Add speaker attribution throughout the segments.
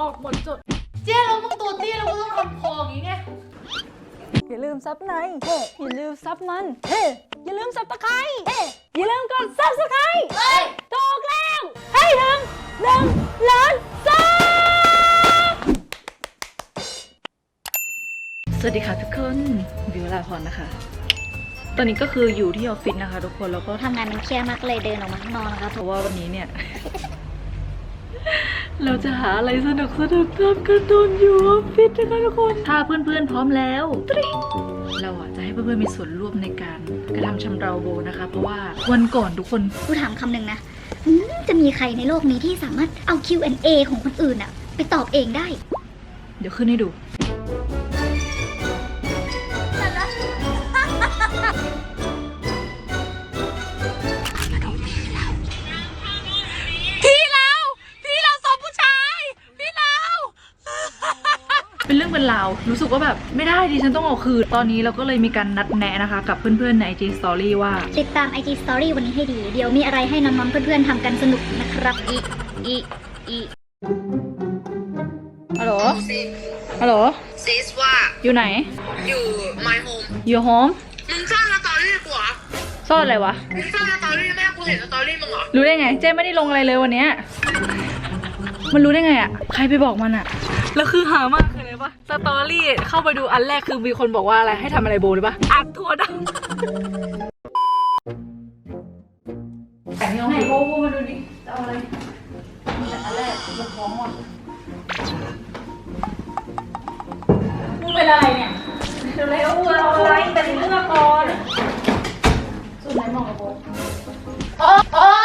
Speaker 1: ออกหมดจดเจ๊เรามึงตัวเตี้ยเราก็ต้องทำคออย่างงี้ไง
Speaker 2: อย่าลืมซับในเฮ้อย่าลืมซับมันเฮ้อย่าลืมซับตะไคร้เฮ้อย่าลืมกดซับสไครต์
Speaker 1: เฮ้ย
Speaker 2: ถูกแล้วให้ถึงหนึ่งล้านซับ
Speaker 3: สวัสดีค่ะทุกคนวิวลาพรนะคะ ตอนนี้ก็คืออยู่ที่ออฟฟิศนะคะ ทุกคนแล้วก็
Speaker 4: ทำงานมันเครียดมากเลยเดินออกมาข้างนอกนะคะ
Speaker 3: เพราะว่าวันนี้เนี่ย เราจะหาอะไรสนุกสนุกทำกันตอนอยู่ออฟฟิศนะคะทุกคน ถ้าเพื่อนๆพร้อมแล้วตริ๊งเราอะจะให้เพื่อนๆมีส่วนร่วมในการกระทำชำเราโบนะคะ เพราะว่าวันก่อนทุกคน
Speaker 4: กูถามคำหนึ่งนะอืมจะมีใครในโลกนี้ที่สามารถเอา Q&A ของคนอื่นอะไปตอบเองได้
Speaker 3: เดี๋ยวขึ้นให้ดู กว่าแบบไม่ได้ดิฉันต้องเอาคืน ตอนนี้เราก็เลยมีการนัดแนะนะคะ กับเพื่อนๆใน IG Story ว่า
Speaker 4: ติดตาม IG Story วันนี้ให้ดี เดี๋ยวมีอะไรให้น้องๆเพื่อนๆทำกันสนุกนะครับอีอีอี
Speaker 3: ฮัลโหลฮัลโหล
Speaker 5: ซิสว่า
Speaker 3: อยู่ไหน
Speaker 5: อยู่ my home
Speaker 3: อยู่โฮม
Speaker 5: มึงสร้างสตอรี่กูเหรอ
Speaker 3: ซ่อนอะไรวะ
Speaker 5: มึงสร้างสตอรี่แม่กูเห็นสตอรี่มึงเหรอ
Speaker 3: รู้ได้ไง เจ๊ไม่ได้ลงอะไรเลยวันเนี้ยมันรู้ได้ไงอะ ใครไปบอกมันอะ แล้วคือหามาก คืออะไรปะสตอรี่เข้าไปดูอันแรกคือมีคนบอกว่าอะไรให้ทำอะไรโบหรือปะอัดทั่วดังไหนโบโบมาดูดิจะเอาอะไรมีแต่อันแรกยกฟ้องว่ะมึงเป็นอะไรเนี่ยเร็วๆเราอะไรแต่เรื่องก่อนสุดไหนมองกับโบ
Speaker 1: โอ๊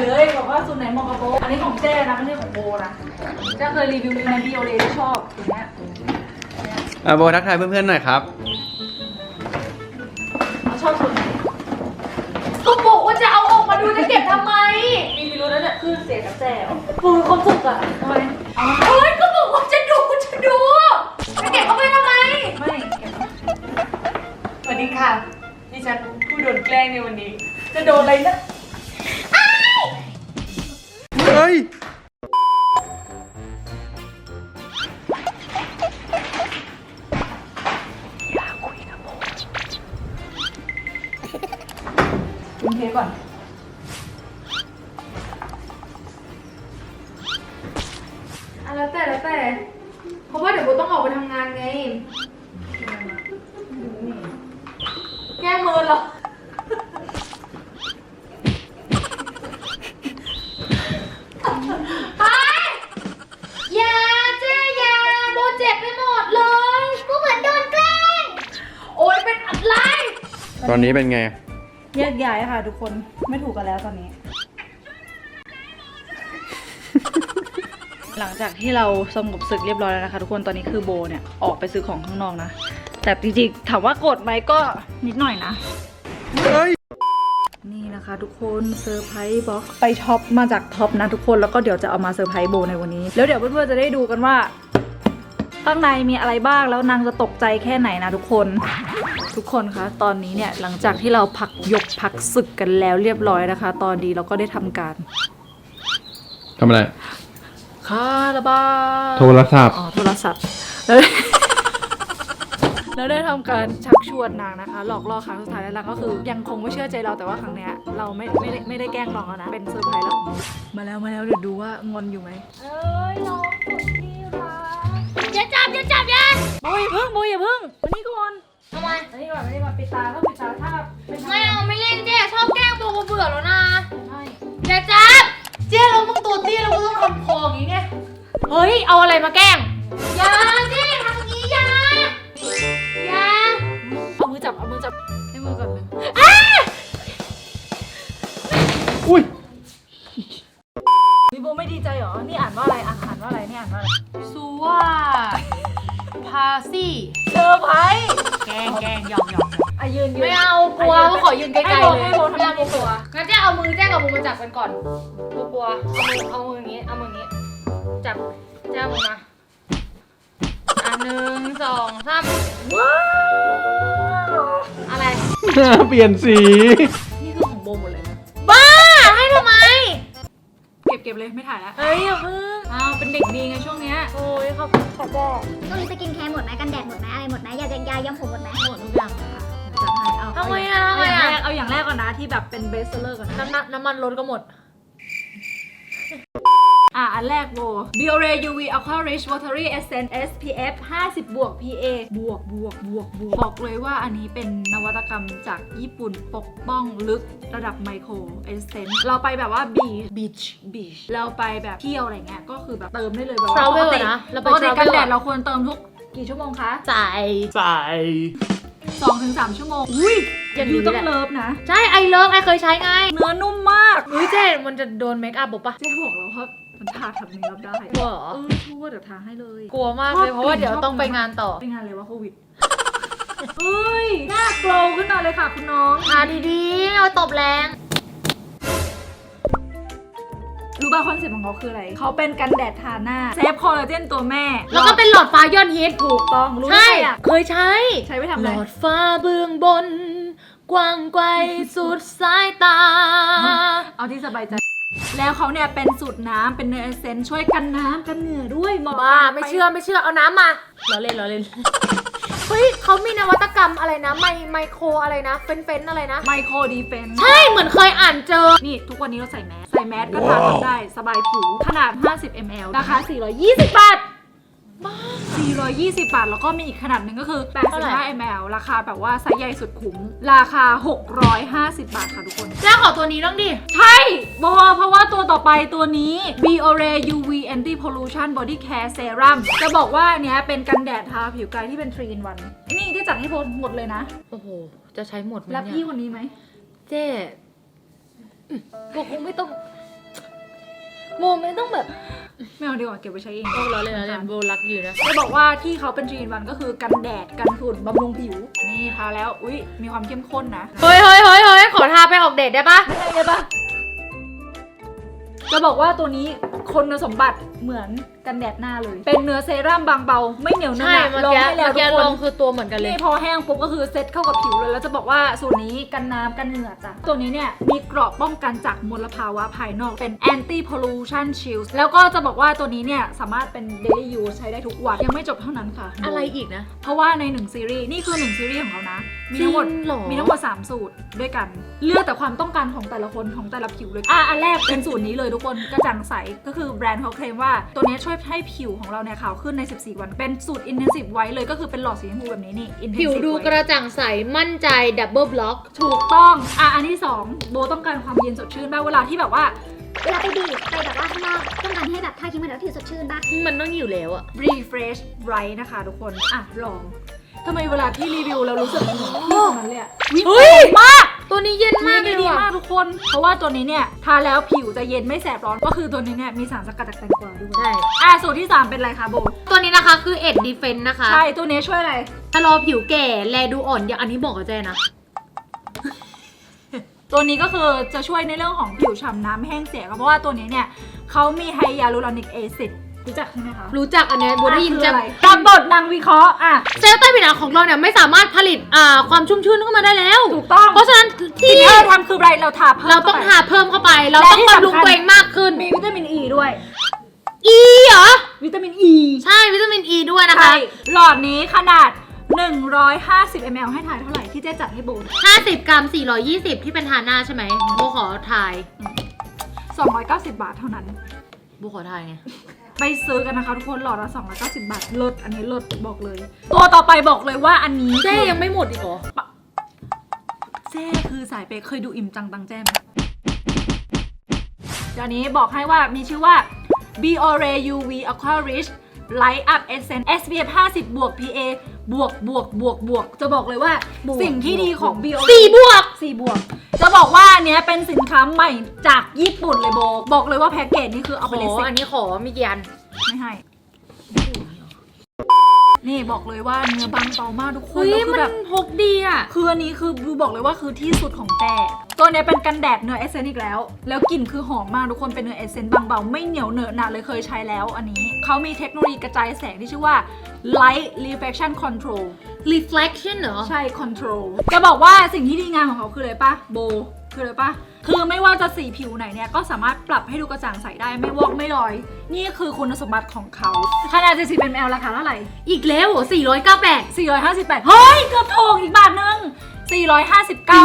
Speaker 3: เลยเลยบอกว่าสูตรไหนเหมาะกับโบอันนี้ของเจ้นะไม่ใช่ของโบนะเจ้าเคยรีวิวในบิโอเลที่ชอบอย่างเงี้ย
Speaker 6: อะโบทักทายเพื่อนๆหน่อยครับ
Speaker 1: มื
Speaker 3: อเห
Speaker 1: รอไปอย่าเจ๊อย่าโบเจ็บไปหมดเลย
Speaker 4: กูเหมือนโดนแกล้ง
Speaker 1: โอ๊ยเป็นอะไร
Speaker 6: ตอนนี้เป็นไง
Speaker 3: แยกย้ายค่ะทุกคนไม่ถูกกันแล้วตอนนี้ หลังจากที่เราสงบศึกเรียบร้อยแล้วนะคะ ทุกคนตอนนี้คือโบเนี่ยออกไปซื้อของข้างนอกนะ แต่จริงๆถามว่าโกรธไหมก็นิดหน่อยนะ
Speaker 6: เฮ้ย
Speaker 3: นี่นะคะทุกคนเซอร์ไพรส์บ็อกซ์ไปช็อปมาจากท็อปนะทุกคนแล้วก็เดี๋ยวจะเอามาเซอร์ไพรส์โบในวันนี้ แล้วเดี๋ยวเพื่อนๆจะได้ดูกันว่าข้างในมีอะไรบ้างแล้วนางจะตกใจแค่ไหนนะทุกคน ทุกคนคะตอนนี้เนี่ยหลังจากที่เราพักยกพักศึกกันแล้วเรียบร้อยนะคะ ตอนนี้เราก็ได้ทำการ
Speaker 6: ทำอะไร
Speaker 3: คาราบาว
Speaker 6: โทรศัพท์
Speaker 3: อ๋อโทรศัพท์แล้ว แล้วได้ทำการชักชวนนางนะคะ หลอกล่อครั้งสุดท้ายแล้วนางก็คือ ยังคงไม่เชื่อใจเราแต่ว่าครั้งเนี้ยเราไม่ไม่ได้ไม่ได้แกล้งน้องแล้วนะ เป็นเซอร์ไพรส์แล้วมาแล้วมาแล้วเดี๋ยวดูว่างอนอยู่ไหม
Speaker 1: เอ้ยน้องสุดที่รัก
Speaker 4: อย่าจับอย่าจับอย่า
Speaker 3: โบอย่าพึ่งโบอย่าพึ่งมานี่ก่อน
Speaker 1: ทำไม
Speaker 3: มานี่ก่อนมานี่ก่อนปิดตาต้องปิดตาถ้าเป็น
Speaker 1: ไม่เอาไม่เล่นเจ๊ชอบแกล้งโบโบเบื่อแล้วนะ
Speaker 3: ใช่
Speaker 1: อย่าจับเจ๊เรามึงตัวเตี้ยเราก็ต้องทำคออย่างงี้ไงเฮ้ยเอาอะไรมาแกล้ง กันก่อนกลัวกลัวเอามือเอามืออย่างงี้ เอามืออย่างงี้ จับเจ๊เอามือมาอะหนึ่งสองสาม
Speaker 3: ว้าว
Speaker 1: อะไร
Speaker 6: เปลี่ยนสี
Speaker 3: นี่คือของโบหมดเลยนะ
Speaker 1: บ้า ให้ทำไม
Speaker 3: เก็บเก็บเลยไม่ถ่ายแล้ว
Speaker 1: เฮ้ยอย่าเพิ่ง
Speaker 3: อ้าวเป็นเด็กดีไงช่วงเนี้ย
Speaker 1: โอ้ยขอบคุณค่ะแจ้
Speaker 4: ช่วงนี้สกินแคร์หมดไหมกันแดดหมดไหมอะไรหมดไหมยาแดงยาย้อมผมหมดไหม
Speaker 1: หมดทุกอย่างค่ะ
Speaker 3: จัด ให้เอา
Speaker 1: ทำไมอะทำไมอะ
Speaker 3: เอาอย่างแรกก่อนนะที่แบบเป็นเบสเซอร์ก่อนนะ
Speaker 1: น้ำน้ำน้ำมันรถก็หมด
Speaker 3: อะ อันแรกโบ Biore UV Aqua Rich Watery Essence SPF 50บวก PA บวกบวกบวกบวกบอกเลยว่าอันนี้เป็นนวัตกรรมจากญี่ปุ่นปกป้องลึกระดับไมโครเอเซนเราไปแบบว่าบีบีชบีชเราไปแบบเที่ยวอะไรเงี้ยก็คือแบบเติมได้เลยแบบว่า
Speaker 1: Travel
Speaker 3: ปกติ
Speaker 1: นะเราไป
Speaker 3: ปกติ
Speaker 1: Travel
Speaker 3: กันแดด
Speaker 1: อะ
Speaker 3: เราควรเติมทุกกี่ชั่วโมงคะ
Speaker 1: ใส่
Speaker 6: ใส่
Speaker 3: 2-3ชั่วโมง อุ้ย
Speaker 1: อย่างนี้
Speaker 3: ยูต้อง
Speaker 1: แหละ
Speaker 3: เลิฟนะ
Speaker 1: ใช่ไอเลิฟไอเคยใช้ไง
Speaker 3: เนื้อนุ่มมาก
Speaker 1: เฮ้ยเจ๊มันจะโดนเมคอัพบอกปะ
Speaker 3: เจ๊บอกแล้วว่ามันทาทำเมคอัพได้
Speaker 1: กลัวเหรอ
Speaker 3: เออชั่วเดี๋ยวทาให้เลย
Speaker 1: กลัวมากเลยเพราะว่าเดี๋ยวต้องไปงานต่อ
Speaker 3: ไปงานอะไรวะโควิด เฮ้ย หน้าโกลว์ขึ้นมาเลยค่ะคุณน้อง
Speaker 1: ทาดีๆเอาตบแรง
Speaker 3: รู้ป่ะคอนเซ็ปต์ของเขาคืออะไร เขาเป็นกันแดดทาหน้าเซฟคอลลาเจนตัวแม่
Speaker 1: แล้วก็เป็นหลอดฟ้ายอดฮิต
Speaker 3: ถูกต้องรู้ได้
Speaker 1: ใช่
Speaker 3: ไงอะ
Speaker 1: เคยใช้
Speaker 3: ใช้ไปทำอะ
Speaker 1: หล
Speaker 3: ไร
Speaker 1: อดฟ้าเบื้องบน กว้างไกลสุดสายตา
Speaker 3: เอาที่สบายใจ แล้วเขาเนี่ยเป็นสูตรน้ำเป็นเนื้อเอเซนช่วยกันน้ำกันเหงื่อด้วยเหมาะ
Speaker 1: บ้า
Speaker 3: กับ
Speaker 1: ไม่เชื่อไม่เชื่อเอาน้ำมาเราเล่นเราเล่น เฮ้ยเขามีนวัตกรรมอะไรนะ ไมไมโครอะไรนะ เฟ้นเฟ้นอะไรนะ
Speaker 3: ไมโครดีเฟน
Speaker 1: ใช่เหมือนเคยอ่านเจอ
Speaker 3: นี่ทุกวันนี้เราใส่แมส ใส่แมสก็ทาทำได้สบายผิวขนาด 50 ml ราคา 420 บาท 420 บาท แล้วก็มีอีกขนาดหนึ่งก็คือ
Speaker 1: เท่าไหร่
Speaker 3: 85 ml ราคาแบบว่าไซส์ใหญ่สุดคุ้ม ราคา 650 บาทค่ะทุกคน
Speaker 1: แจ้ขอตัวนี้ต้องดิ
Speaker 3: ใช่บอเพราะว่าตัวต่อไปตัวนี้ Biore UV Anti Pollution Body Care Serum จะบอกว่าอันเนี้ยเป็นกันแดดทาผิวกายที่เป็น 3 in 1นี่ที่จัดให้พลหมดเลยนะ
Speaker 1: โอ้โห จะใช้หมดไหม
Speaker 3: รับ
Speaker 1: เนี่
Speaker 3: พี่
Speaker 1: ย
Speaker 3: คนนี้ไหม
Speaker 1: เจ๊โบคงไม่ต้องโมไม่ต้องแบบ
Speaker 3: ไม่เอาดีกว่าเก็บไว้ใช้เอง
Speaker 1: โอ้เราเล่นเราเล่นโบรักอยู่นะ
Speaker 3: จะบอกว่าที่เขาเป็น3 in 1ก็คือกันแดดกันฝุ่นบำรุงผิว นี่ทาแล้ว อุ๊ยมีความเข้มข้นนะ
Speaker 1: เฮ้ยเฮ้ยเฮ้ยเฮ้ยขอทาไปออกเดทได้ปะ
Speaker 3: ได้เลยปะจะบอกว่าตัวนี้คุณสมบัติเหมือน กันแดดหน้าเลย เป็นเนื้อเซรั่มบางเบา ไม่เหนียวเนื้อ
Speaker 1: ใช่
Speaker 3: หนัก
Speaker 1: เมื่อ
Speaker 3: ลอง
Speaker 1: กี้
Speaker 3: ให้แล้ว
Speaker 1: เมื่อ
Speaker 3: ทุ
Speaker 1: กี้
Speaker 3: กค
Speaker 1: ลอนงคือตัวเหมือนกันเลย
Speaker 3: นี่พอแห้งปุ๊บก็คือเซ็ตเข้ากับผิวเลย แล้วจะบอกว่าสูตรนี้กันน้ำกันเหงื่อจ้ะ ตัวนี้เนี่ยมีเกราะป้องกันจากมลภาวะภายนอกเป็น anti pollution shield แล้วก็จะบอกว่าตัวนี้เนี่ยสามารถเป็น daily use ใช้ได้ทุกวัน ยังไม่จบเท่านั้นค่ะ
Speaker 1: อะไรอีกนะ
Speaker 3: เพราะว่าในหนึ่งซีรีส์นี่คือหนึ่งซีรีส์ของเขานะ มีทั้งหมด
Speaker 1: จริงเหรอ
Speaker 3: มีทั้งหมด3สูตรด้วยกัน เลือกแต่ความต้องการของแต่ละคนของแต่ละผิวเลยอะอันแรกเป็นสูตรนี้เลยทุกคนกระจ่างใสก็คือแบรนด์เขาเคลมว่าตัวนี้ช่วยให้ผิวของเราเนี่ยขาวขึ้นใน 14 วัน เป็นสูตร intensive ไว้เลยก็คือเป็นหลอดสีชมพูแบบนี้นี่ intensive
Speaker 1: ผิวดู
Speaker 3: ไว้
Speaker 1: กระจ่างใส มั่นใจ ดับเบิลบล็อก
Speaker 3: ถูกต้อง อะ อันที่ 2 โบต้องการความเย็นสดชื่นบ้างเวลาที่แบบว่า
Speaker 4: เวลาไปบีบไปแบบว่าข้างนอกต้องการให้แบบทาครีมมันแล้วผิวสดชื่นบ้าง
Speaker 1: มันต้องอยู่แล้วอะ
Speaker 3: refresh bright นะคะทุกคน อะลอง ทำไมเวลาที่รีวิวเรารู้สึกเหมือนที่ตรงนั้นเลยอะวิ
Speaker 1: เฮ้ย
Speaker 3: มาก
Speaker 1: ตัวนี้เย็นมากเลย
Speaker 3: ดี
Speaker 1: ว่ะ
Speaker 3: มากทุกคน เพราะว่าตัวนี้เนี่ยทาแล้วผิวจะเย็นไม่แสบร้อน ก็คือตัวนี้เนี่ยมีสารสกัดจากแตงกวาด้วย
Speaker 1: ใช่
Speaker 3: อะสูตรที่ 3 เป็นอะไรคะโบ
Speaker 1: ตัวนี้นะคะคือเอ็ดดีเฟนนะคะ
Speaker 3: ใช่ ตัวนี้ช่วยอะไร
Speaker 1: ชะลอผิวแก่ แลดูอ่อนอย่างอันนี้บอกกับแจ้นะ
Speaker 3: ตัวนี้ก็คือจะช่วยในเรื่องของผิวฉ่ำน้ำแห้งเสียค่ะเพราะว่าตัวนี้เนี่ยเขามีไฮยาลูรอนิกแอซิด รู้จักใช่ไหมคะ
Speaker 1: รู้จักอันเนี้ยโบได้ยิน
Speaker 3: อะ
Speaker 1: จะ
Speaker 3: คืออะไรตามบทนางวิเคราะห์อะ
Speaker 1: เซลล์ใต้ผิวหนังของเราเนี่ยไม่สามารถผลิตอ่าความชุ่มชื้นเข้ามาได้แล้ว
Speaker 3: ถูกต้อง
Speaker 1: เพราะฉะนั้น
Speaker 3: สิ่
Speaker 1: ที่
Speaker 3: งที่เราทำคืออะไรเราทาเพิ่ม
Speaker 1: เราต้อง
Speaker 3: ข้ไป
Speaker 1: ทาเพิ่มเข้าไป เรา
Speaker 3: และ
Speaker 1: ต้อง
Speaker 3: ที่
Speaker 1: บำรุง
Speaker 3: สำคัญ
Speaker 1: ตัวเองมากขึ้น
Speaker 3: มีวิตามินอ e ีด้วย
Speaker 1: อีเหรอ
Speaker 3: วิตามินอ e ี
Speaker 1: ใช่วิตามินอีด้วยนะคะ
Speaker 3: ใช่หลอดนี้ขนาด 150 ml ให้ทายเท่าไหร่ที่เจ๊จัดให้โบน
Speaker 1: 50 กรัม 420 ที่เป็นทาหน้าใช่ไหมโบขอทาย
Speaker 3: 290 บาทเท่านั้น
Speaker 1: โบขอทายไง
Speaker 3: ไปซื้อกันนะคะทุกคนหลอดละ290 บาทลดอันนี้ลดบอกเลย ตัวต่อไปบอกเลยว่าอันนี้
Speaker 1: เจ๊
Speaker 3: คือ
Speaker 1: ยังไม่หมดอีกเหรอ
Speaker 3: เจ้คือสายเปย์เคยดูอิ่มจังตังแจ้ไหมเดี๋ยวนี้บอกให้ว่ามีชื่อว่า Biore UV Aqua Rich Light Up Essence SPF 50บวก PA บวกบวกบวกบวกจะบอกเลยว่า
Speaker 1: บวก
Speaker 3: สิ่งที่ดีของ Biore
Speaker 1: สี่บวก
Speaker 3: สี่บวก จะบอกว่าอันเนี้ยเป็นสินค้าใหม่จากญี่ปุ่นเลยโบ บอกเลยว่าแพ็กเกจนี่คือเอา
Speaker 1: ข
Speaker 3: ไปเลย
Speaker 1: อ
Speaker 3: สิ
Speaker 1: อันนี้ขอมีกี่อัน
Speaker 3: ไม่ให้ นี่บอกเลยว่าเนื้อบางเบามากทุกคน
Speaker 1: เฮ้ย
Speaker 3: แล้วคื
Speaker 1: มั
Speaker 3: อแบบ
Speaker 1: นพกดีอะ
Speaker 3: คืออันนี้คือบูบอกเลยว่าคือที่สุดของแต่ตัวเนี้ยเป็นกันแดดเนื้อเอเซนอีกแล้ว แล้วกลิ่นคือหอมมากทุกคนเป็นเนื้อเอเซนบางเบาไม่เหนียวเหนอะหนะเลยเคยใช้แล้วอันนี้ เขามีเทคโนโลยีกระจายแสงที่ชื่อว่า light reflection control
Speaker 1: reflection เหรอ
Speaker 3: ใช่ control จะบอกว่าสิ่งที่ดีงามของเขาคืออะไรปะโบ คืออะไรปะคือไม่ว่าจะสีผิวไหนเนี่ย ก็สามารถปรับให้ดูกระจ่างใสได้ไม่วอกไม่ลอย นี่คือคุณสมบัติของเขาขนาด70เป็นแมวราคาเท่าไหร่
Speaker 1: อีกแล้วเหรอ498
Speaker 3: 458 เฮ้ย เกือบถูกอีกบาทนึง459
Speaker 1: จริง
Speaker 3: บา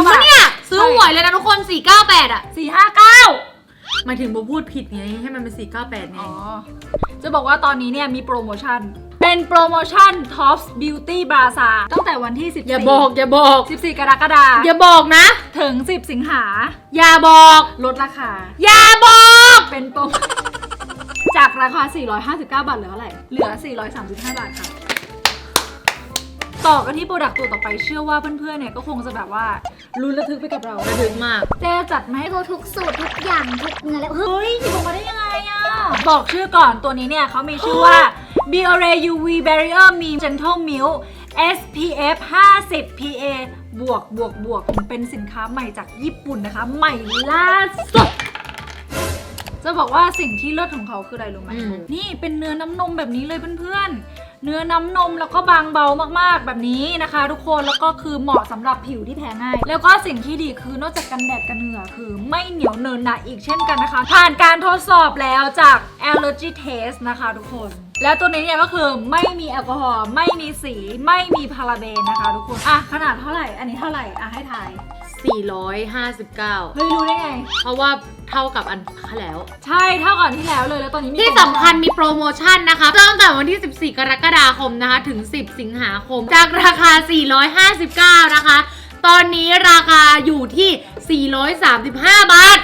Speaker 1: ปะ
Speaker 3: ท
Speaker 1: เนี่ย ซื้อหวยเลยนะทุกคน 498 อะ
Speaker 3: 459
Speaker 1: หมายถึงโบพูดผิดไงให้มันเป็น 498ไง
Speaker 3: อ๋อ จะบอกว่าตอนนี้เนี่ยมีโปรโมชั่น เป็นโปรโมชั่น Tops Beauty Bazaar ตั้งแต่วันที่ 14
Speaker 1: อย่าบอก อย่าบอก
Speaker 3: 14 กรกฎาคม
Speaker 1: อย่าบอกนะ
Speaker 3: ถึง 10 สิงหา
Speaker 1: อย่าบอก
Speaker 3: ลดราคา
Speaker 1: อย่าบอก
Speaker 3: เป็นโปร จากราคา 459 บาทเหลือเท่าไหร่เหลือ 435 บาทค่ะ ต่อกันที่โปรดักต์ตัวต่อไปเชื่อว่าเพื่อนๆเนี่ยก็คงจะแบบว่าลุ้นระทึกไปกับเรา
Speaker 1: ระทึกมาก
Speaker 3: เจ๊จัดมาให้
Speaker 4: ให้เขาทุกสูตรทุกอย่างทุกเนื้อแล้วเฮ้ย
Speaker 3: เฮ้ยหยิบออกมาได้ยังไงอะบอกชื่อก่อนตัวนี้เนี่ยเขามีชื่อว่า Biore UV Barrier Me Gentle Milk SPF 50 PA บวกบวกบวกเป็นสินค้าใหม่จากญี่ปุ่นนะคะ ใหม่ล่าสุดจะบอกว่าสิ่งที่เลิศของเขาคืออะไรรู้ไหม
Speaker 1: อืม
Speaker 3: นี่เป็นเนื้อน้ำนมแบบนี้เลยเพื่อนๆ เนื้อน้ำนมแล้วก็บางเบามากๆแบบนี้นะคะ ทุกคนแล้วก็คือเหมาะสำหรับผิวที่แพ้ง่าย แล้วก็สิ่งที่ดีคือนอกจากกันแดดกันเหงื่อคือไม่เหนียวเนินหนะอีกเช่นกันนะคะ ผ่านการทดสอบแล้วจาก allergy test นะคะ ทุกคนแล้วตัวนี้เนี่ยก็คือไม่มีแอลกอฮอล์ไม่มีสีไม่มีพาราเบนนะคะ ทุกคน อะ ขนาดเท่าไหร่ อันนี้เท่าไหร่ อะ ให้ทาย
Speaker 1: 459
Speaker 3: เฮ้ย รู้ได้ไง
Speaker 1: เพราะว่า เท่ากับอันที่แล้ว
Speaker 3: ใช่เท่าก่อนที่แล้วเลยแล้วตอนนี้มี
Speaker 1: ที่
Speaker 3: โปรโม
Speaker 1: สำคัญมีโปรโมชั่นนะคะเริ่มตั้งแต่วันที่ 14 กรกฎาคมนะคะ ถึง 10 สิงหาคม จากราคา 459 นะคะ ตอนนี้ราคาอยู่ที่ 435 บาท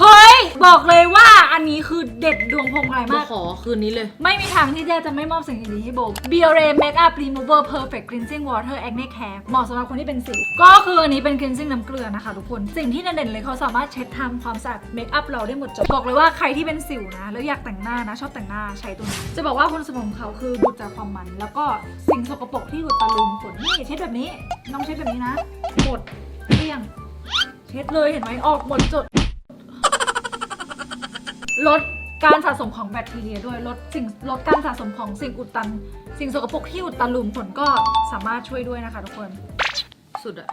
Speaker 3: เฮ้ย บอกเลยว่า อันนี้คือเด็ดดวงพงไพร
Speaker 1: มามา
Speaker 3: ก
Speaker 1: ขอคืนนี้เลย
Speaker 3: ไม่มีทางที่เจ๊จะไม่มอบสิ่งดีๆให้โบ Biore Makeup Remover Perfect Cleansing Water Acne Care เหมาะสำหรับคนที่เป็นสิว ก็คืออันนี้เป็น cleansing น้ำเกลือนะคะทุกคน สิ่งที่เด่นๆเลยเขาสามารถเช็ดทำความสะอาดเมคอัพเราได้หมดจดบอกเลยว่าใครที่เป็นสิวนะ แล้วอยากแต่งหน้านะ ชอบแต่งหน้าใช้ตัวนี้ จะบอกว่าคุณสมบัติของเขาคือดูดจากความมัน แล้วก็สิ่งสกปรกที่อุดตันรูมขนนี่เช็ดแบบนี้ น้องเช็ดแบบนี้นะหมดเกลี้ยง เช็ดเลยเห็นไหมออกหมดจด ลดการสะสมของแบคทีเรียด้วยลดสิ่งลดการสะสมของสิ่งอุดตัน สิ่งสกปรกที่อุดตันหลุมขนก็สามารถช่วยด้วยนะคะทุกคน
Speaker 1: สุดอะ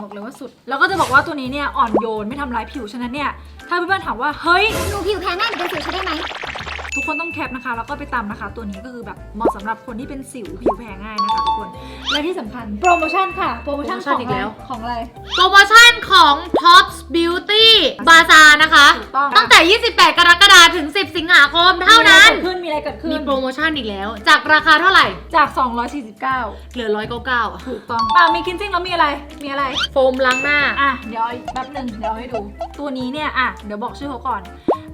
Speaker 3: บอกเลยว่าสุด แล้วก็จะบอกว่าตัวนี้เนี่ยอ่อนโยนไม่ทำร้ายผิวฉะนั้นเนี่ยถ้าเพื่อนๆถามว่าเฮ้ย
Speaker 4: หนูผิวแพ้ง่ายหนูเป็นสิวใช้ได้ไหม
Speaker 3: ทุกคนต้องแคปนะคะแล้วก็ไปตามนะคะ ตัวนี้ก็คือแบบเหมาะสำหรับคนที่เป็นสิวผิวแพ้ง่ายนะคะทุกคน และที่สำคัญโปรโมชั่นค่ะ โปรโมชั่นของอะไรของอะไร
Speaker 1: โปรโมชั่นของ Tops Beauty Bazaar นะคะ
Speaker 3: ถูกต้อง
Speaker 1: ตั้งแต่ 28 กรกฎาคมถึง 10 สิงหาคมเท่านั้น
Speaker 3: มีอะไรเกิดขึ้นมีอะไรเกิดขึ้น
Speaker 1: มีโปรโมชั่นอีกแล้ว จากราคาเท่าไหร่
Speaker 3: จาก 249
Speaker 1: เหลือ 199อะ
Speaker 3: ถูกต้องอะมีคินซิ่งแล้วมีอะไรมีอะไร
Speaker 1: โฟมล้างหน้า
Speaker 3: อะ เดี๋ยวแป๊บหนึ่งเดี๋ยวให้ดู ตัวนี้เนี่ย อะ เดี๋ยวบอกชื่อเขาก่อน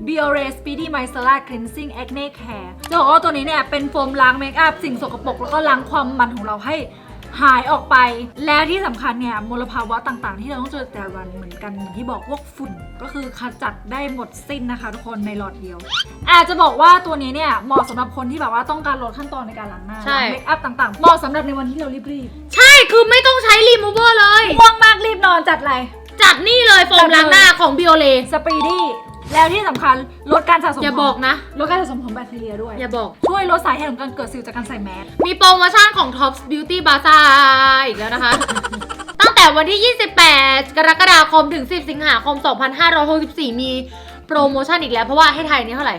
Speaker 3: Biore Speedy Micellar Cleansing Acne Care จะบอกว่าตัวนี้เนี่ย เป็นโฟมล้างเมคอัพสิ่งสกปรกแล้วก็ล้างความมันของเราให้ หายออกไป และที่สำคัญเนี่ยมลภาวะต่างๆ ที่เราต้องเจอแต่ละวันเหมือนกันเหมือนที่บอกพวกฝุ่นก็คือขจัดได้หมดสิ้นนะคะทุกคนในหลอดเดียว อาจจะบอกว่าตัวนี้เนี่ยเหมาะสำหรับคนที่แบบว่าต้องการลดขั้นตอนในการล้างหน้า
Speaker 1: ใช่
Speaker 3: ล้างเมคอัพต่างๆเหมาะสำหรับในวันที่เรารีบ
Speaker 1: ใช่คือไม่ต้องใช้ remover เลย
Speaker 3: ๆง่วงมากรีบนอนจัดอะไร
Speaker 1: จัดนี่เลยโฟมล้างหน้าของ Biore
Speaker 3: สปีดี้ แล้วที่สำคัญลดการสะสม
Speaker 1: อย่าบอกนะ
Speaker 3: ลดการสะสมของแบคทีเรียด้วย
Speaker 1: อย่าบอก
Speaker 3: ช่วยลดสาเหตุของการเกิดสิวจากการใส่แมส
Speaker 1: มีโปรโมชั่นของ Tops Beauty Bazaar อีกแล้วนะคะ ตั้งแต่วันที่ 28 กรกฎาคมถึง 10 สิงหาคม 2564 มีโปรโมชั่นอีกแล้ว เพราะว่าให้ไทยนี่เท่าไหร่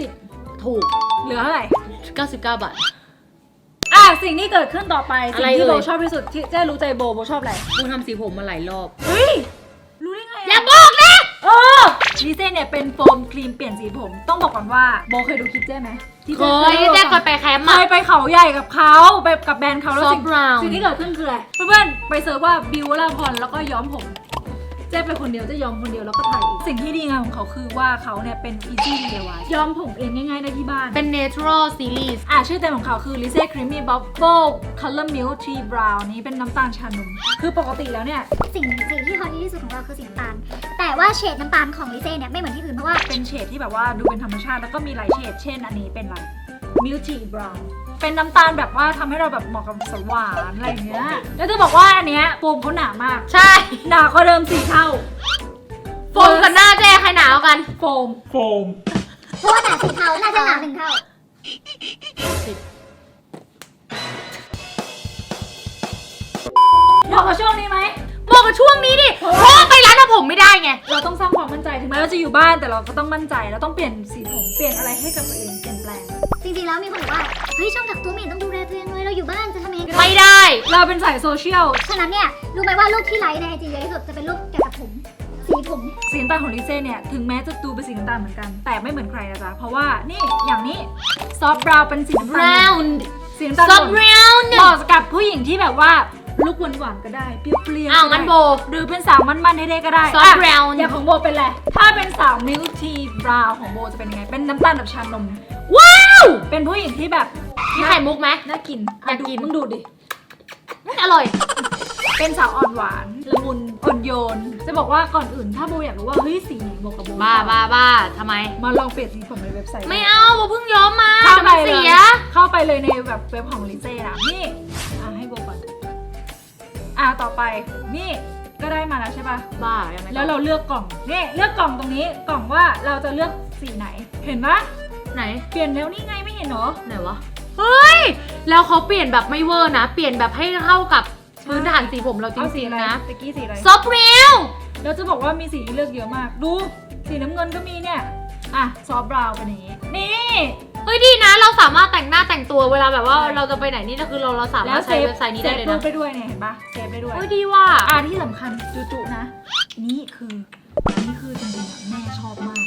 Speaker 3: 120
Speaker 1: ถูก
Speaker 3: เหลือเท่าไหร่
Speaker 1: 99 บาท
Speaker 3: อะสิ่งที่เกิดขึ้นต่อไป
Speaker 1: อะ
Speaker 3: สิ่
Speaker 1: ไรง
Speaker 3: ที่
Speaker 1: เอ่
Speaker 3: โบ
Speaker 1: ย
Speaker 3: ชอบที่สุดที่เจ๊รู้ใจโบโบชอบอะไร
Speaker 1: กูทำสีผมมาหลายรอบ
Speaker 3: เฮ้ย
Speaker 1: อ
Speaker 3: ลิเซ่เนี่ยเป็นโฟมครีมเปลี่ยนสีผม ต้องบอกก่อนว่าโบเคยดูคลิปเจ๊ไหมที่
Speaker 1: เค
Speaker 3: จ๊
Speaker 1: ย
Speaker 3: ให้
Speaker 1: แจ๊ค
Speaker 3: ดู
Speaker 1: เคยไปแคมป์
Speaker 3: เค
Speaker 1: อะ
Speaker 3: ยไปเขาใหญ่กับเขาไปกับแบรนด์เขาแล้ว
Speaker 1: Soft
Speaker 3: สิ่ง
Speaker 1: brown
Speaker 3: สิ่งที่เกิดขึ้นคืออะไรเพื่อนๆไปเซิร์ชว่าบิวลาพรแล้วก็ย้อมผม เจ๊ไปคนเดียวเจะย้อมคนเดียวแล้วก็ถ่ายเองสิ่งที่ดีงามของเขาคือว่าเขาเนี่ยเป็น easy DIY ย้อมผมเองง่ายๆได้ที่บ้าน
Speaker 1: เป็น natural series
Speaker 3: อะชื่อเต็มของเขาคือ Lise Creamy Bubble Color Milk Tea Brown นี้เป็นน้ำตาลชานม คือปกติแล้วเนี่ย
Speaker 4: สิ่งสิ่งที่ฮอตที่สุดของเราคือสีน้ำตาลแต่ ว่าเฉดน้ำตาลของลิเซ่เนี่ยไม่เหมือนที่อื่นเพราะว่า
Speaker 3: เป็นเฉดที่แบบว่าดูเป็นธรรมชาติแล้วก็มีหลายเฉด เช่น อันนี้เป็นอะไร Milk Tea Brown เป็นน้ำตาลแบบว่าทำให้เราแบบเหมาะกับสวานอะไรอย่างเงี้ย แล้วจะบอกว่าอันเนี้ยโฟมเขาหนามาก
Speaker 1: ใช่
Speaker 3: หนากว่าเดิมสี่เท่า
Speaker 1: โฟมกับหน้าแจ๊ใครหนาวกัน
Speaker 3: โฟม
Speaker 4: เพราะว่าหนาสีเทาน่าจะหนาหนึ่งเท่า
Speaker 3: เหมาะกับช่วงนี้ไหม
Speaker 1: เหมาะ กับช่วงนี้ดิเพราะว่าไปร้านทำผมไม่ได้ไง
Speaker 3: เราต้องสร้างความมั่นใจถึงแม้เราจะอยู่บ้านแต่เราก็ต้องมั่นใจเราต้องเปลี่ยนสีผมเปลี่ยนอะไรให้กับตัวเองเปลี่ยนแปลง
Speaker 4: จริงๆแล้วมีคนบอกว่า เฮ้ยช่องกักตัวไม่เห็นต้องดูแลตัวเองเลยเราอยู่บ้านจะทำยังไงกัน
Speaker 1: ไม่ได้
Speaker 3: เราเป็นสายโซเชียล
Speaker 4: ฉะนั้นเนี่ยรู้ไหมว่ารูปที่ไลค์ในไอจีเยอะที่สุดจะเป็นรูปเกี่ยวกับผมสีผม
Speaker 3: สีน้ำตาลของลิเซ่เนี่ยถึงแม้จะดูเป็นสีน้ำตาลเหมือนกัน แต่ไม่เหมือนใครนะจ๊ะเพราะว่านี่อย่างนี้ซอฟต์บราวเป็นสีน้ำตาล
Speaker 1: round
Speaker 3: สีน้ำตาล
Speaker 1: soft round
Speaker 3: เหมาะกับผู้หญิงที่แบบว่า ลุกหวานๆก็ได้ เปรี้ยวๆ
Speaker 1: อ้าว
Speaker 3: ก็ได้
Speaker 1: งั้นโบ
Speaker 3: หรือเป็นสาวมันๆเท่ๆก็ได้
Speaker 1: soft
Speaker 3: อะ
Speaker 1: round
Speaker 3: อย่างของโบเป็นอะไร ถ้าเป็นสาวมิลทีบราวของโบจะเป็นยังไง เป็นน้ำตาลแบบชานม
Speaker 1: ว้าว
Speaker 3: เป็นผู้หญิงที่แบบ
Speaker 1: มีไข่มุกไหม
Speaker 3: น่ากิน
Speaker 1: อยากกิน
Speaker 3: มึงดูดิ
Speaker 1: อร่อย
Speaker 3: เป็นสาวอ่อนหวานละมุนอ่อนโยน จะบอกว่าก่อนอื่นถ้าโบอยากรู้ว่าเฮ้ยสีไหนเหมาะกับโบ
Speaker 1: บ้าบ้าบ้าทำไม
Speaker 3: มาลองเปลี่ยนสีผมในเว็บไซต์
Speaker 1: ไม่เอาโบเพิ่งย้อมมา
Speaker 3: เข้า
Speaker 1: จะ
Speaker 3: ไป
Speaker 1: มัน
Speaker 3: เล
Speaker 1: เสี
Speaker 3: ย
Speaker 1: ย
Speaker 3: เข้าไปเลยในแบบเว็บของลิเซ่อะนี่ อะต่อไปนี่ก็ได้มาแล้วใช่ป่ะ
Speaker 1: บ้ายังไง
Speaker 3: แล้วเราเลือกกล่องนี่เลือกกล่องตรงนี้กล่องว่าเราจะเลือกสีไหน เห็นปะ
Speaker 1: ไหน
Speaker 3: เปลี่ยนแล้วนี่ไงไม่เห็นเหรอ
Speaker 1: ไหนวะ เฮ้ย แล้วเขาเปลี่ยนแบบไม่เวอร์นะ เปลี่ยนแบบให้เข้ากับพื้นฐานสีผมเราจ
Speaker 3: เอาสี
Speaker 1: ริง
Speaker 3: อะไร
Speaker 1: ๆนะ
Speaker 3: ตะกี้สีอะไร
Speaker 1: ซอฟต์เรล
Speaker 3: แล้วจะบอกว่ามีสีให้เลือกเยอะมาก ดู สีน้ำเงินก็มีเนี่ย อะ ซอฟบราวน์เป็นอย่างนี้ นี่
Speaker 1: เฮ้ยดีนะเราสามารถแต่งหน้าแต่งตัวเวลาแบบว่า
Speaker 3: ใช่
Speaker 1: เราจะไปไหนนี่ก็คือเราเราสา
Speaker 3: แล้
Speaker 1: มาร
Speaker 3: ว
Speaker 1: ถ
Speaker 3: เซ
Speaker 1: ใช้
Speaker 3: ฟ
Speaker 1: เว็บไซต์นี้
Speaker 3: เซ
Speaker 1: ได้
Speaker 3: ฟ
Speaker 1: เลย
Speaker 3: รู
Speaker 1: นะ
Speaker 3: ปไปด้วยเนี่ยเห็นปะเซฟไปด้วย
Speaker 1: เฮ้ยดีว่ะ
Speaker 3: อ่าที่สำคัญจุๆนะ นี่คืออันนี้คือจริงๆอะแม่ชอบมาก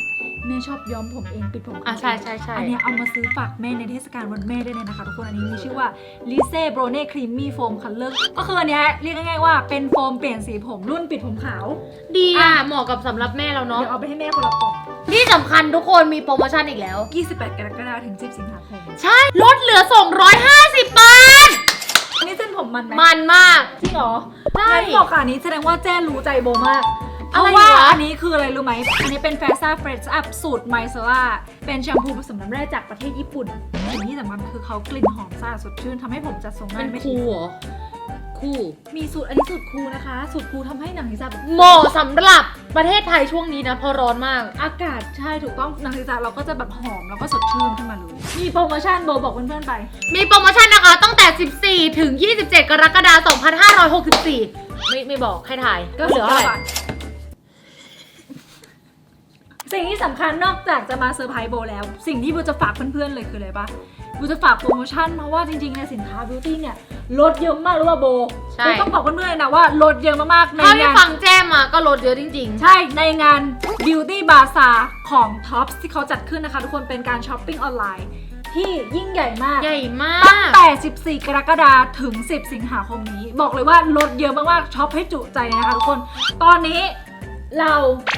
Speaker 3: แม่ชอบย้อมผมเองปิดผมเง
Speaker 1: อะใช่ใช่ใช่
Speaker 3: อันเนี้ยเอามาซื้อฝากแม่ในเทศกาลวันแม่ได้เลยนะคะทุกคนอันนี้มีชื่อว่า l i s e b r o n e Creamy Foam Color ก็คืออันเนี้ยเรียกง่ายๆว่าเป็นโฟมเปลี่ยนสีผมรุ่นปิดผมขาว
Speaker 1: ดีอะเหมาะกับสำหรับแม่เราเนาะ
Speaker 3: เดี๋ยวเอาไปให้แม่คนละกล่อง
Speaker 1: ที่สำคัญทุกคนมีโปรโมชั่นอีกแล้ว
Speaker 3: 28 กรกฎาคมถึง 10 สิงหาคม
Speaker 1: ใช่ลดเหลือ 250 บาท
Speaker 3: อันนี้เส้นผมมันไหม
Speaker 1: มันมาก
Speaker 3: จริงเหรอ
Speaker 1: ใช่
Speaker 3: งั้นบอกค่ะอันนี้แสดงว่าแจ้รู้ใจโบมากเพ
Speaker 1: อะไร
Speaker 3: ราะว่า
Speaker 1: วะ
Speaker 3: อันนี้คืออะไรรู้ไหม อันนี้เป็นแฟซ่าเฟรชอัพสูตรไมเซล่าเป็นแชมพูผสมน้ำแร่จากประเทศญี่ปุ่นสิ่งที่สำคัญคือเขากลิ่นหอมสะอาดสดชื่นทำให้ผมจัดทรง
Speaker 1: มั
Speaker 3: ง่านยไม่
Speaker 1: คู
Speaker 3: ทิ้
Speaker 1: ลเหรอ คูล
Speaker 3: มีสูตรอันนี้สูตรคูลนะคะ สูตรคูลทำให้หนังศีรษะแบบ
Speaker 1: เหมาะสำหรับประเทศไทยช่วงนี้นะเพราะร้อนมาก
Speaker 3: อากาศใช่ถูกต้องหนังศีรษะเราก็จะแบบหอมแล้วก็สดชื่นขึ้นมาเลย มีโปรโมชั่นโบบอกเพื่อนๆไป
Speaker 1: มีโปรโมชั่นนะคะตั้งแต่ 14 ถึง 27 กรกฎาคม 2564 ไม่ไม่บอกให้ถ่าย
Speaker 3: ก็
Speaker 1: เหลือเท่าไหร่
Speaker 3: บาท สิ่งที่สำคัญนอกจากจะมาเซอร์ไพรส์โบแล้ว สิ่งที่โบจะฝากเพื่อนๆเลยคืออะไรปะโบจะฝากโปรโมชั่นเพราะว่าจริงๆในยสินค้าบิวตี้เนี่ยลดเยอะมากรู้ป่ะโบ
Speaker 1: ใช่
Speaker 3: โบต้องบอกเพื่อนๆเลยนะว่าลดเยอะมากๆใน
Speaker 1: ถ้าที่
Speaker 3: งาน
Speaker 1: ฟังแจ้มมาก็ลดเยอะจริง
Speaker 3: ใช่ในงาน Beauty Bazaar ของ Tops ที่เขาจัดขึ้นนะคะ ทุกคนเป็นการช้อปปิ้งออนไลน์ที่ยิ่งใหญ่มาก
Speaker 1: ๆใหญ่มา
Speaker 3: ตั้ง
Speaker 1: ก
Speaker 3: แต่ 14 กรกฎาคมถึง 10 สิงหาคมนี้ บอกเลยว่าลดเยอะมากๆช็อปให้จุใจเลยนะคะทุกคน ตอนนี้ เรา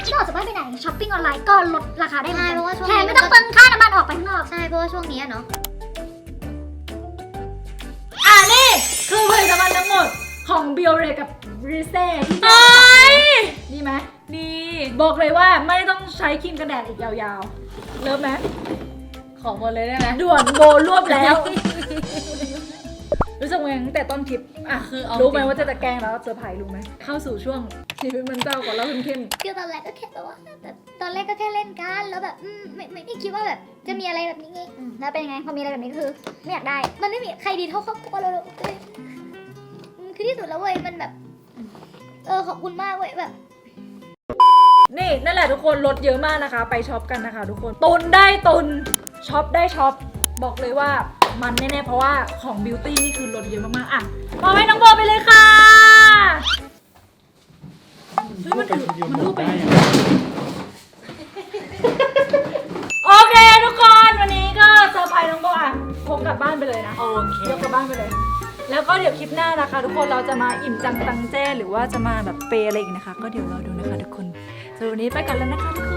Speaker 4: ที่ออกจากบ้านไปไหนช้อปปิ้งออนไลน์ก็ลดราคาได้เหมือน
Speaker 7: ใช่
Speaker 4: กัน
Speaker 7: เพราะว่าช่วง
Speaker 4: แถ
Speaker 7: นี้
Speaker 4: มไม่ต้องเปลืองค่าน้ำมันออกไปข้างนอก
Speaker 7: ใช่เพราะว่าช่วงนี้อะเนาะ
Speaker 3: อ่านี่คือผลิตภัณฑ์ทั้งหมดของ b i o r e กับ r i s e ที่จะ
Speaker 1: เอ้ย
Speaker 3: ดีไหม
Speaker 1: ดี
Speaker 3: บอกเลยว่าไม่ต้องใช้ครีมกันแดดอีกยาวๆ เริ่มไหม
Speaker 1: ของหมดเลยได้ไหม
Speaker 3: ด่วนโบรวบแล้ว รู้สึกไงตั้งแต่ต้นคลิปอะ
Speaker 1: คือเอา
Speaker 3: รู้ไหม
Speaker 1: จริง
Speaker 3: ว่าจะจะแกล้งแล้วเซอร์ไพรส์รู้ไหมเข้าสู่ช่วง ชีวิตมันเจ้ากว่าเราเข้ม
Speaker 4: คือตอนแรกก็แค่แบบว่าแต่ตอนแรกก็แค่เล่นกันแล้วแบบอืมไม่ไม่ไม่คิดว่าแบบจะมีอะไรแบบนี้ไงอืมแล้วเป็นยังไงพอมีอะไรแบบนี้คือไม่อยากได้ มันไม่มีใครดีเท่าครอบครัวเราเลยอืมคือที่สุดแล้วเว้ยมันแบบ เออขอบคุณมากเว้ยแบบ
Speaker 3: ๆนี่นั่นแหละทุกคนลดเยอะมากนะคะ ไปช็อปกันนะคะ ทุกคนตุนได้ตุนช็อปได้ช็อปบอกเลยว่ามันแน่ๆเพราะว่าของบิวตี้นี่คือลดเยอะมากๆอะมอบให้น้องโบไปเลยค่ะ ฮ้ยมันถือมันรูปไปโอเคทุกคนวันนี้ก็เซอร์ไพรส์น้องโบอะพกกลับบ้านไปเลยนะ
Speaker 1: โอเค
Speaker 3: ยกกลับบ้านไปเลย แล้วก็เดี๋ยวคลิปหน้านะคะ ทุกคนเราจะมาอิ่มจังตังแจ้หรือว่าจะมาแบบเปย์อะไรอีกนะคะ ก็เดี๋ยวรอดูนะคะ ทุกคนสำหรับวันนี้ไปกันแล้วนะคะทุกคน